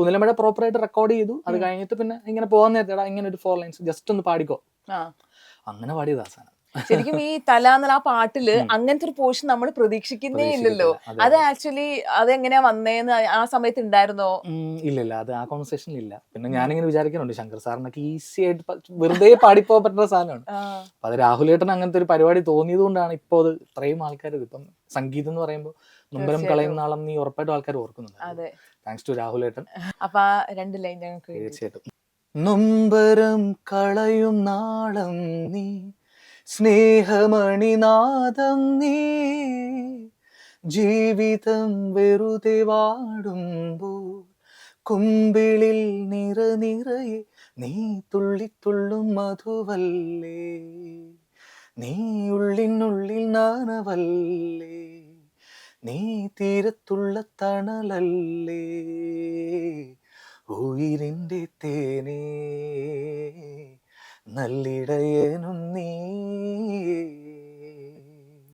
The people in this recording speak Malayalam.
പുന്നിലമഴ പ്രോപ്പർ ആയിട്ട് റെക്കോർഡ് ചെയ്തു. അത് കഴിഞ്ഞിട്ട് പിന്നെ ഇങ്ങനെ പോകാൻ നേരത്തേടാ ഇങ്ങനെ ഒരു ഫോർ ലൈൻസ് ജസ്റ്റ് ഒന്ന് പാടിക്കോ. ആ. അങ്ങനെ പാടിയത് സാധനം. ശരിക്കും ഈ തല എന്നുള്ള ആ പാട്ടിൽ അങ്ങനത്തെ ഒരു പോർഷൻ നമ്മൾ പ്രതീക്ഷിക്കുന്നേ ഇല്ലല്ലോ. അത് ആക്ച്വലി അതെങ്ങനെയാ വന്നേന്ന് ആ സമയത്ത് ഉണ്ടായിരുന്നോ ഇല്ലല്ല. ഇല്ല ഇല്ല അത് ആ കോൺവെർസേഷനിൽ ഇല്ല. പിന്നെ ഞാനിങ്ങനെ വിചാരിക്കുന്നുണ്ട് ശങ്കർ സാറിനൊക്കെ ഈസി ആയിട്ട് വെറുതെ പാടിപ്പോകാൻ പറ്റുന്ന സാധനമാണ്. അപ്പൊ അത് രാഹുലേട്ടൻ അങ്ങനത്തെ ഒരു പരിപാടി തോന്നിയത് കൊണ്ടാണ് ഇപ്പൊ അത് ഇത്രയും ആൾക്കാർ ഇപ്പം സംഗീതം എന്ന് പറയുമ്പോൾ നമ്പരം. കളയുന്ന ആളം നീ ഉറപ്പായിട്ടും ആൾക്കാർ ഓർക്കുന്നുണ്ട്. അതെ. താങ്ക്സ് ടു രാഹുലേട്ടൻ അപ്പൊ ആ രണ്ട് ലൈൻ ഞങ്ങൾക്ക്. തീർച്ചയായിട്ടും. നൊമ്പരം കളയും നാളം നീ സ്നേഹമണിനാദം നീ. ജീവിതം വെറുതെ വാടുമ്പോൾ കുമ്പിളിൽ നിറ നിറയെ നീ തുള്ളിത്തുള്ളും മധുവല്ലേ. നീ ഉള്ളിനുള്ളിൽ നാനവല്ലേ നീ തീരത്തുള്ള തണലല്ലേ. ഉയിരിന്റെ തേനേ. നല്ലിടയേനും നീ